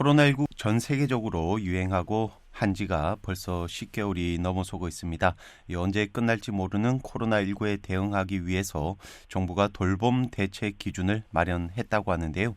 코로나19 전 세계적으로 유행하고 한 지가 벌써 10개월이 넘어서고 있습니다. 이 언제 끝날지 모르는 코로나19에 대응하기 위해서 정부가 돌봄 대책 기준을 마련했다고 하는데요.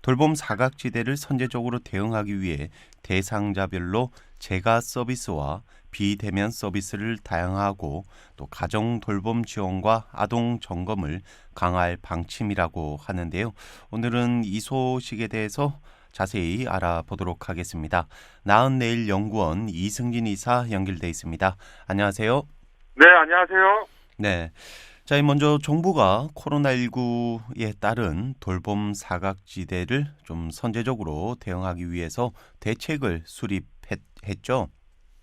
돌봄 사각지대를 선제적으로 대응하기 위해 대상자별로 재가 서비스와 비대면 서비스를 다양화하고 또 가정 돌봄 지원과 아동 점검을 강화할 방침이라고 하는데요. 오늘은 이 소식에 대해서 자세히 알아보도록 하겠습니다. 나은 내일 연구원 이승진 이사 연결돼 있습니다. 안녕하세요. 네, 안녕하세요. 네. 자, 먼저 정부가 코로나19에 따른 돌봄 사각지대를 좀 선제적으로 대응하기 위해서 대책을 수립했죠.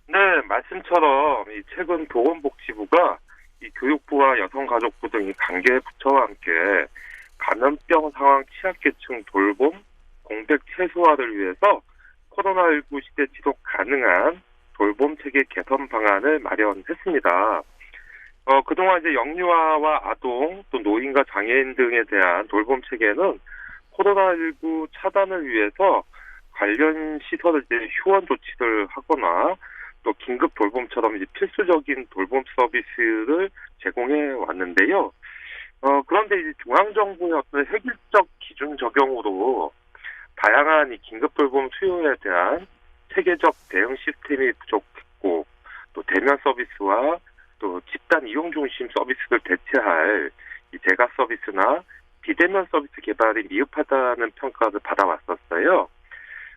네, 말씀처럼 이 최근 보건복지부가 이 교육부와 여성가족부 등이 관계 부처와 함께 감염병 상황 취약계층 돌봄 공백 최소화를 위해서 코로나19 시대 지속 가능한 돌봄 체계 개선 방안을 마련했습니다. 어, 그동안 이제 영유아와 아동, 또 노인과 장애인 등에 대한 돌봄 체계는 코로나19 차단을 위해서 관련 시설을 이제 휴원 조치를 하거나 또 긴급 돌봄처럼 이제 필수적인 돌봄 서비스를 제공해 왔는데요. 어, 그런데 이제 중앙정부의 어떤 획일적 기준 적용으로 다양한 이 긴급 돌봄 수요에 대한 체계적 대응 시스템이 부족했고 또 대면 서비스와 또 집단 이용 중심 서비스를 대체할 이 대가 서비스나 비대면 서비스 개발이 미흡하다는 평가를 받아왔었어요.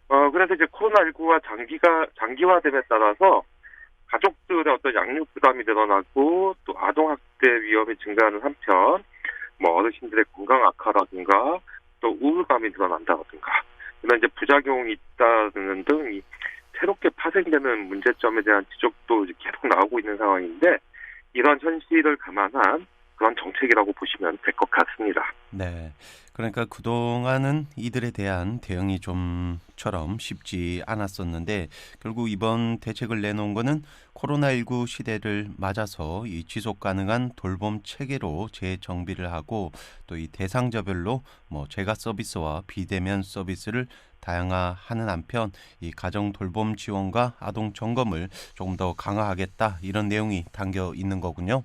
어, 그래서 이제 코로나19가 장기가, 장기화됨에 따라서 가족들의 어떤 양육 부담이 늘어나고 또 아동학대 위험이 증가하는 한편 뭐 어르신들의 건강 악화라든가 또 우울감이 늘어난다든가 이런 이제 부작용이 있다는 등이 새롭게 파생되는 문제점에 대한 지적도 계속 나오고 있는 상황인데 이런 현실을 감안한 그런 정책이라고 보시면 될 것 같습니다. 네. 그러니까 그동안은 이들에 대한 대응이 좀처럼 쉽지 않았었는데 결국 이번 대책을 내놓은 거는 코로나19 시대를 맞아서 이 지속 가능한 돌봄 체계로 재정비를 하고 또 이 대상자별로 뭐 재가 서비스와 비대면 서비스를 다양화하는 한편 이 가정 돌봄 지원과 아동 점검을 조금 더 강화하겠다 이런 내용이 담겨 있는 거군요.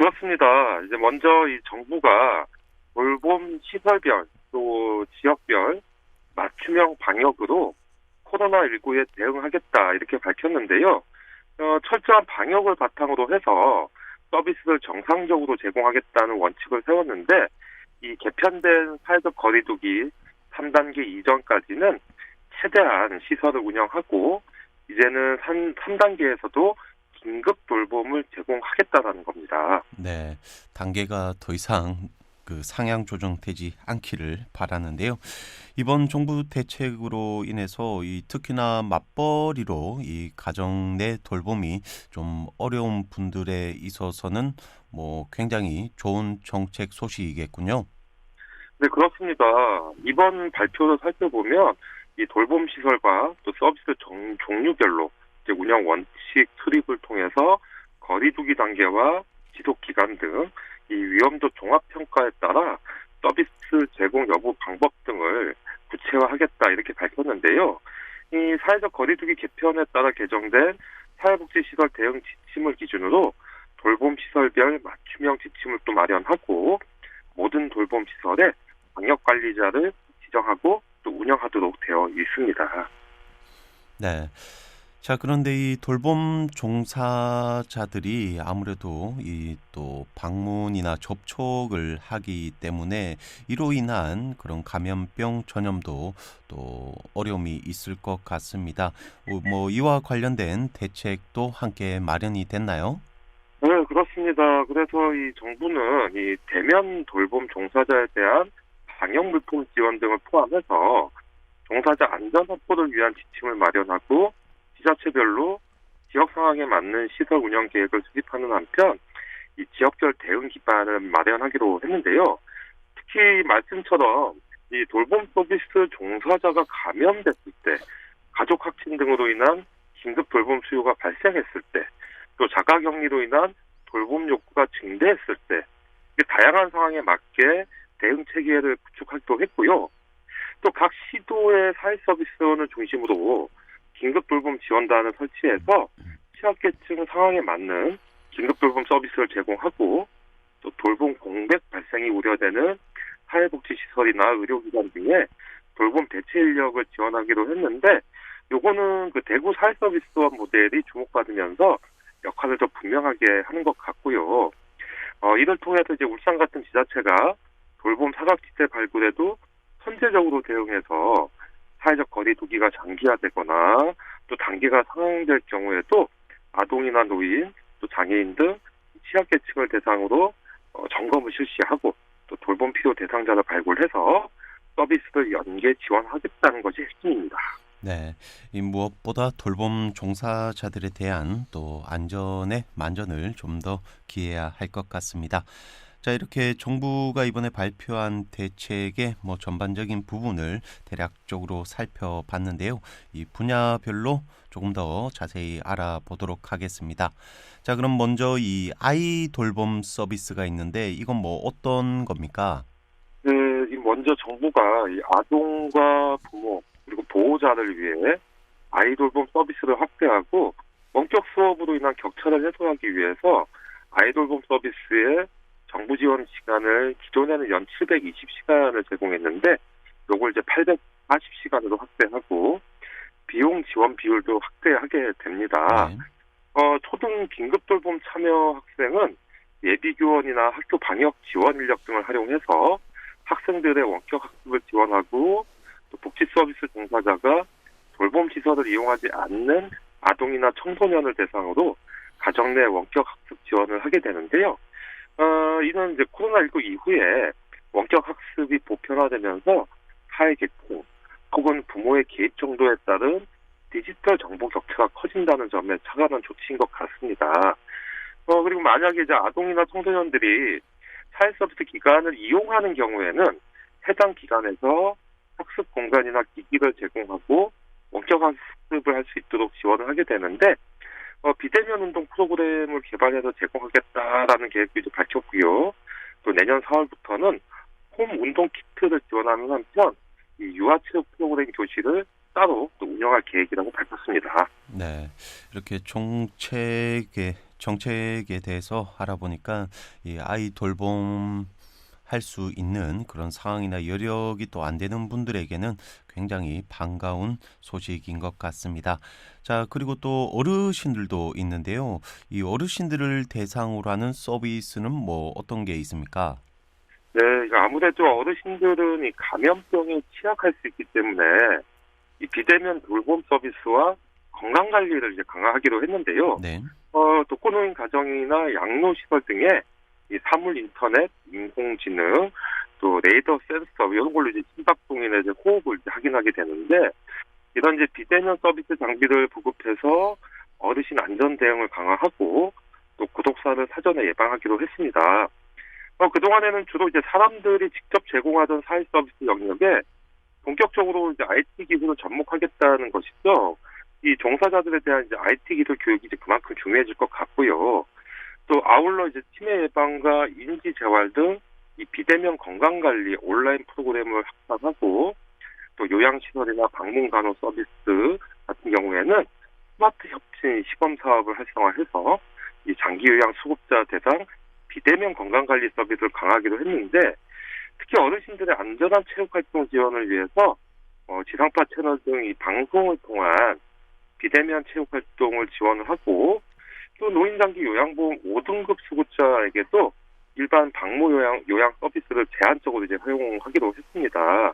그렇습니다. 이제 먼저 이 정부가 돌봄 시설별 또 지역별 맞춤형 방역으로 코로나19에 대응하겠다 이렇게 밝혔는데요. 어, 철저한 방역을 바탕으로 해서 서비스를 정상적으로 제공하겠다는 원칙을 세웠는데 이 개편된 사회적 거리두기 3단계 이전까지는 최대한 시설을 운영하고 이제는 3, 3단계에서도 긴급 돌봄을 제공하겠다라는 겁니다. 네, 단계가 더 이상 그 상향 조정되지 않기를 바라는데요. 이번 정부 대책으로 인해서 이 특히나 맞벌이로 이 가정 내 돌봄이 좀 어려운 분들에 있어서는 뭐 굉장히 좋은 정책 소식이겠군요. 네, 그렇습니다. 이번 발표를 살펴보면 이 돌봄 시설과 또 서비스 정, 종류별로 이제 운영 원칙 수립을 통해서 거리두기 단계와 지속 기간 등 이 위험도 종합 평가에 따라 서비스 제공 여부 방법 등을 구체화하겠다 이렇게 밝혔는데요. 이 사회적 거리두기 개편에 따라 개정된 사회복지시설 대응 지침을 기준으로 돌봄 시설별 맞춤형 지침을 또 마련하고 모든 돌봄 시설에 방역 관리자를 지정하고 또 운영하도록 되어 있습니다. 네. 자, 그런데 이 돌봄 종사자들이 아무래도 이 또 방문이나 접촉을 하기 때문에 이로 인한 그런 감염병 전염도 또 어려움이 있을 것 같습니다. 어, 뭐 이와 관련된 대책도 함께 마련이 됐나요? 네, 그렇습니다. 그래서 이 정부는 이 대면 돌봄 종사자에 대한 방역 물품 지원 등을 포함해서 종사자 안전 확보를 위한 지침을 마련하고 지자체별로 지역 상황에 맞는 시설 운영 계획을 수립하는 한편 이 지역별 대응 기반을 마련하기로 했는데요. 특히 말씀처럼 이 돌봄 서비스 종사자가 감염됐을 때 가족 확진 등으로 인한 긴급 돌봄 수요가 발생했을 때 또 자가 격리로 인한 돌봄 욕구가 증대했을 때 다양한 상황에 맞게 대응 체계를 구축하기도 했고요. 또 각 시도의 사회 서비스원을 중심으로 긴급 돌봄 지원단을 설치해서 취약계층 상황에 맞는 긴급 돌봄 서비스를 제공하고 또 돌봄 공백 발생이 우려되는 사회복지시설이나 의료기관 등에 돌봄 대체 인력을 지원하기로 했는데 요거는 그 대구 사회서비스원 모델이 주목받으면서 역할을 더 분명하게 하는 것 같고요. 어, 이를 통해서 이제 울산 같은 지자체가 돌봄 사각지대 발굴에도 선제적으로 대응해서 사회적 거리 두기가 장기화되거나 또 단계가 상황될 경우에도 아동이나 노인, 또 장애인 등 취약계층을 대상으로 어, 점검을 실시하고 또 돌봄 필요 대상자를 발굴해서 서비스를 연계 지원하겠다는 것이 핵심입니다. 네, 이 무엇보다 돌봄 종사자들에 대한 또 안전에 만전을 좀 더 기해야 할 것 같습니다. 자, 이렇게 정부가 이번에 발표한 대책의 뭐 전반적인 부분을 대략적으로 살펴봤는데요. 이 분야별로 조금 더 자세히 알아보도록 하겠습니다. 자, 그럼 먼저 이 아이 돌봄 서비스가 있는데 이건 뭐 어떤 겁니까? 네, 이 먼저 정부가 이 아동과 부모 그리고 보호자를 위해 아이 돌봄 서비스를 확대하고 원격 수업으로 인한 격차를 해소하기 위해서 아이 돌봄 서비스에 정부 지원 시간을 기존에는 연 720시간을 제공했는데 요걸 이제 840시간으로 확대하고 비용 지원 비율도 확대하게 됩니다. 네. 어, 초등 긴급 돌봄 참여 학생은 예비 교원이나 학교 방역 지원 인력 등을 활용해서 학생들의 원격 학습을 지원하고 또 복지 서비스 종사자가 돌봄 시설을 이용하지 않는 아동이나 청소년을 대상으로 가정 내 원격 학습 지원을 하게 되는데요. 어, 이는 이제 코로나19 이후에 원격 학습이 보편화되면서 사회 계층 혹은 부모의 개입 정도에 따른 디지털 정보 격차가 커진다는 점에 차가운 조치인 것 같습니다. 어, 그리고 만약에 이제 아동이나 청소년들이 사회 서비스 기관을 이용하는 경우에는 해당 기관에서 학습 공간이나 기기를 제공하고 원격 학습을 할 수 있도록 지원을 하게 되는데 어, 비대면 운동 프로그램을 개발해서 제공하겠다라는 계획도 이제 밝혔고요. 또 내년 4월부터는 홈 운동 키트를 지원하는 한편 이 유아체육 프로그램 교실을 따로 또 운영할 계획이라고 밝혔습니다. 네, 이렇게 정책의 정책에 대해서 알아보니까 이 아이 돌봄 할 수 있는 그런 상황이나 여력이 또 안 되는 분들에게는 굉장히 반가운 소식인 것 같습니다. 자, 그리고 또 어르신들도 있는데요. 이 어르신들을 대상으로 하는 서비스는 뭐 어떤 게 있습니까? 네, 아무래도 어르신들은 이 감염병에 취약할 수 있기 때문에 이 비대면 돌봄 서비스와 건강 관리를 이제 강화하기로 했는데요. 네. 어, 독거노인 가정이나 양로시설 등에 이 사물 인터넷, 인공지능, 또 레이더 센서 이런 걸로 이제 심박동인의 이제 호흡을 이제 확인하게 되는데 이런 이제 비대면 서비스 장비를 보급해서 어르신 안전 대응을 강화하고 또 구독사를 사전에 예방하기로 했습니다. 어, 그동안에는 주로 이제 사람들이 직접 제공하던 사회 서비스 영역에 본격적으로 이제 IT 기술을 접목하겠다는 것이죠. 이 종사자들에 대한 이제 IT 기술 교육이 이제 그만큼 중요해질 것 같고요. 또 아울러 이제 치매 예방과 인지 재활 등 이 비대면 건강 관리 온라인 프로그램을 확산하고 또 요양시설이나 방문 간호 서비스 같은 경우에는 스마트 협진 시범 사업을 활성화해서 이 장기 요양 수급자 대상 비대면 건강 관리 서비스를 강화하기로 했는데 특히 어르신들의 안전한 체육 활동 지원을 위해서 어, 지상파 채널 등 이 방송을 통한 비대면 체육 활동을 지원을 하고 또 노인 장기 요양보험 5등급 수급자에게도 일반 방무 요양 요양 서비스를 제한적으로 이제 허용하기로 했습니다.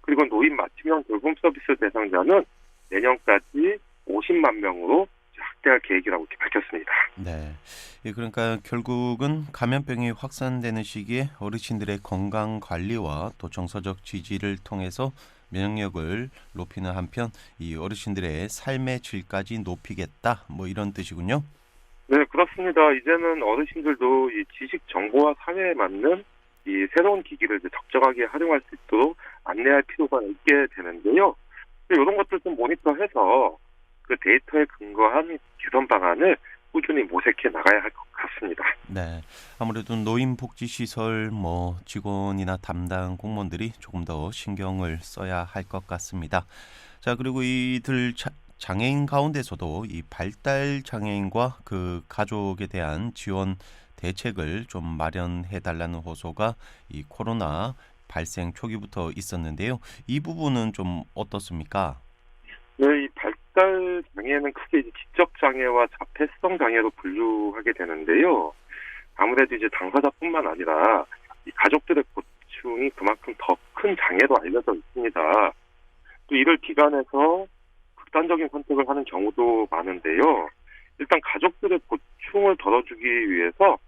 그리고 노인 맞춤형 돌봄 서비스 대상자는 내년까지 50만 명으로 확대할 계획이라고 이렇게 밝혔습니다. 네. 예, 그러니까 결국은 감염병이 확산되는 시기에 어르신들의 건강 관리와 또 정서적 지지를 통해서 면역력을 높이는 한편 이 어르신들의 삶의 질까지 높이겠다. 뭐 이런 뜻이군요. 네, 그렇습니다. 이제는 어르신들도 이 지식 정보와 사회에 맞는 이 새로운 기기를 이제 적정하게 활용할 수 있도록 안내할 필요가 있게 되는데요. 이런 것들 좀 모니터해서 그 데이터에 근거한 개선 방안을 꾸준히 모색해 나가야 할 것 같습니다. 네. 아무래도 노인 복지 시설 뭐 직원이나 담당 공무원들이 조금 더 신경을 써야 할 것 같습니다. 자, 그리고 이들 차- 장애인 가운데서도 이 발달 장애인과 그 가족에 대한 지원 대책을 좀 마련해 달라는 호소가 이 코로나 발생 초기부터 있었는데요. 이 부분은 좀 어떻습니까? 네, 이 발달 장애는 크게 지적 장애와 자폐성 장애로 분류하게 되는데요. 아무래도 이제 당사자뿐만 아니라 이 가족들의 고충이 그만큼 더 큰 장애로 알려져 있습니다. 또 이를 기관해서 극단적인 선택을 하는 경우도 많은데요. 일단 가족들의 고충을 덜어주기 위해서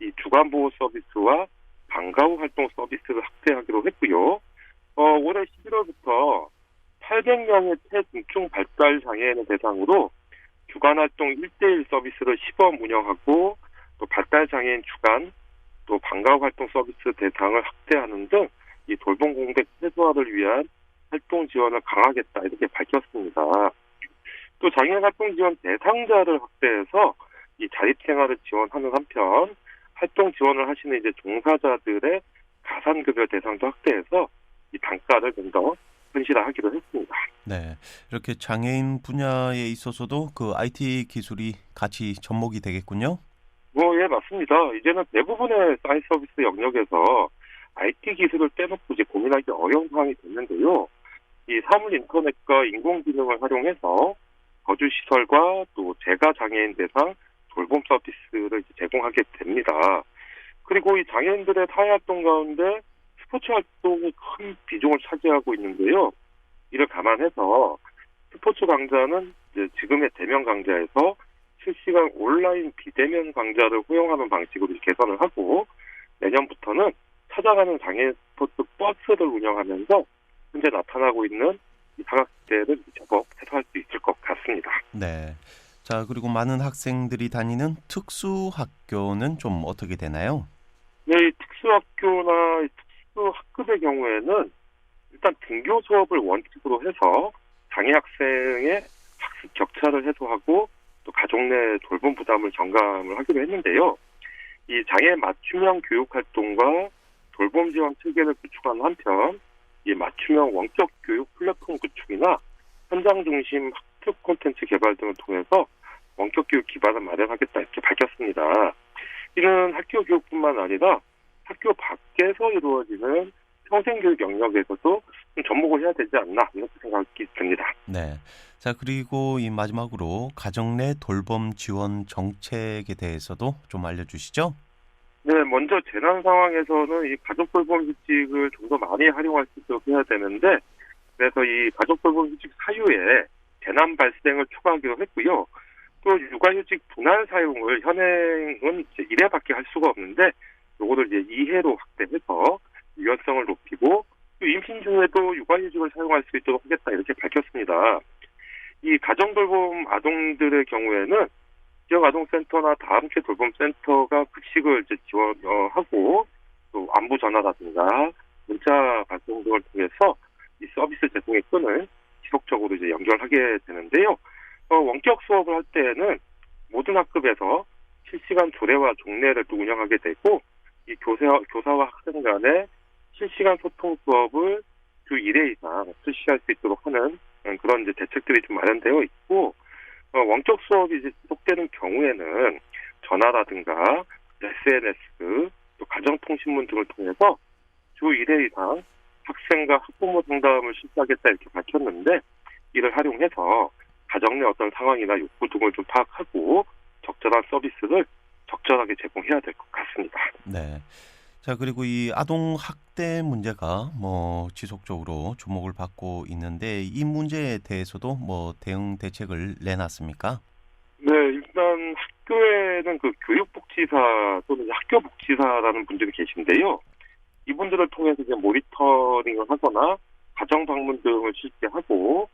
이 주간보호 서비스와 방과후 활동 서비스를 확대하기로 했고요. 어, 올해 11월부터 800명의 최중증 발달 장애인을 대상으로 주간 활동 1대1 서비스를 시범 운영하고 또 발달 장애인 주간 또 방과후 활동 서비스 대상을 확대하는 등 이 돌봄 공백 최소화를 위한 활동 지원을 강화하겠다 이렇게 밝혔습니다. 또 장애인 활동 지원 대상자를 확대해서 이 자립 생활을 지원하는 한편 활동 지원을 하시는 이제 종사자들의 가산급여 대상도 확대해서 이 단가를 좀 더 현실화하기로 했습니다. 네. 이렇게 장애인 분야에 있어서도 그 IT 기술이 같이 접목이 되겠군요. 뭐, 예, 맞습니다. 이제는 대부분의 사이트 서비스 영역에서 IT 기술을 빼놓고 이제 고민하기 어려운 상황이 됐는데요. 이 사물 인터넷과 인공지능을 활용해서 거주 시설과 또 재가 장애인 대상 돌봄 서비스를 제공하게 됩니다. 그리고 이 장애인들의 사회 활동 가운데 스포츠 활동이 큰 비중을 차지하고 있는데요. 이를 감안해서 스포츠 강좌는 지금의 대면 강좌에서 실시간 온라인 비대면 강좌를 활용하는 방식으로 개선을 하고 내년부터는 찾아가는 장애인 스포츠 버스를 운영하면서 현재 나타나고 있는 이 사각지대를 제법 해소할 수 있을 것 같습니다. 네. 자, 그리고 많은 학생들이 다니는 특수학교는 좀 어떻게 되나요? 네, 이 특수학교나 이 특수학급의 경우에는 일단 등교 수업을 원칙으로 해서 장애 학생의 학습 격차를 해소하고 또 가족 내 돌봄 부담을 정감을 하기로 했는데요. 이 장애 맞춤형 교육 활동과 돌봄 지원 체계를 구축하는 한편 이 맞춤형 원격 교육 플랫폼 구축이나 현장 중심 학습 콘텐츠 개발 등을 통해서 원격 교육 기반을 마련하겠다 이렇게 밝혔습니다. 이는 학교 교육뿐만 아니라 학교 밖에서 이루어지는 평생교육 영역에서도 좀 접목을 해야 되지 않나 이렇게 생각이 듭니다. 네. 자, 그리고 이 마지막으로 가정 내 돌봄 지원 정책에 대해서도 좀 알려주시죠. 네, 먼저 재난 상황에서는 이 가족 돌봄 휴직을 좀 더 많이 활용할 수 있도록 해야 되는데 그래서 이 가족 돌봄 휴직 사유에 재난 발생을 추가하기로 했고요. 또 육아휴직 분할 사용을 현행은 이제 1회밖에 할 수가 없는데 요거를 이제 2회로 확대해서 유연성을 높이고 또 임신 중에도 육아휴직을 사용할 수 있도록 하겠다 이렇게 밝혔습니다. 이 가정돌봄 아동들의 경우에는 지역 아동센터나 다음캐 돌봄센터가 급식을 이제 지원하고 또 안부 전화라든가 문자 발송 등을 통해서 이 서비스 제공의 끈을 지속적으로 이제 연결하게 되는데요. 어, 원격 수업을 할 때에는 모든 학급에서 실시간 조례와 종례를 또 운영하게 되고 이 교사, 교사와 학생 간의 실시간 소통 수업을 주 1회 이상 실시할 수 있도록 하는 음, 그런 이제 대책들이 좀 마련되어 있고 어, 원격 수업이 이제 지속되는 경우에는 전화라든가 SNS 또 가정통신문 등을 통해서 주 1회 이상 학생과 학부모 상담을 실시하겠다 이렇게 밝혔는데 이를 활용해서 가정 내 어떤 상황이나 욕구 등을 좀 파악하고 적절한 서비스를 적절하게 제공해야 될 것 같습니다. 네. 자, 그리고 이 아동 학대 문제가 뭐 지속적으로 주목을 받고 있는데 이 문제에 대해서도 뭐 대응 대책을 내놨습니까? 네, 일단 학교에는 그 교육복지사 또는 학교복지사라는 분들이 계신데요. 이분들을 통해서 이제 모니터링을 하거나 가정 방문 등을 실시하고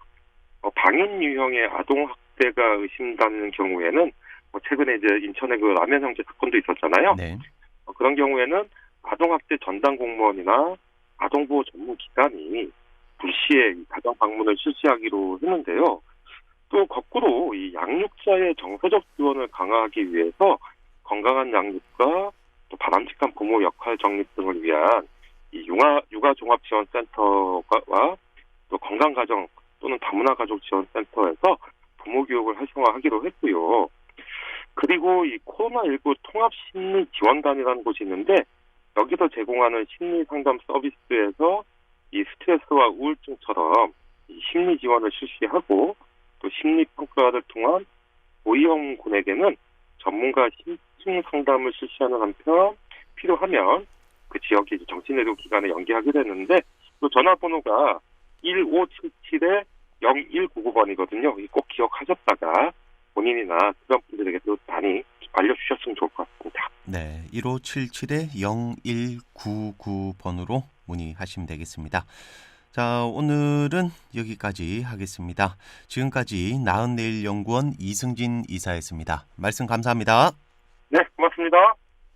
어, 방인 유형의 아동 학대가 의심받는 경우에는 뭐 최근에 이제 인천의 그 라면 형제 사건도 있었잖아요. 네. 어, 그런 경우에는 아동학대 전담 공무원이나 아동보호 전문 기관이 불시에 이 가정 방문을 실시하기로 했는데요. 또 거꾸로 이 양육자의 정서적 지원을 강화하기 위해서 건강한 양육과 또 바람직한 부모 역할 정립 등을 위한 이 육아 육아 종합 지원 센터와 또 건강 가정 또는 다문화 가족 지원 센터에서 부모 교육을 활성화하기로 했고요. 그리고 이 코로나19 통합 심리 지원단이라는 곳이 있는데 여기서 제공하는 심리 상담 서비스에서 이 스트레스와 우울증처럼 이 심리 지원을 실시하고 또 심리 평가를 통한 고위험군에게는 전문가 심층 상담을 실시하는 한편 필요하면 그 지역의 정신의료 기관에 연계하게 되는데 또 전화번호가 1577에 0199번이거든요. 꼭 기억하셨다가 본인이나 주변 분들에게도 많이 알려주셨으면 좋을 것 같습니다. 네, 1577에 0199번으로 문의하시면 되겠습니다. 자, 오늘은 여기까지 하겠습니다. 지금까지 나은내일 연구원 이승진 이사였습니다. 말씀 감사합니다. 네, 고맙습니다.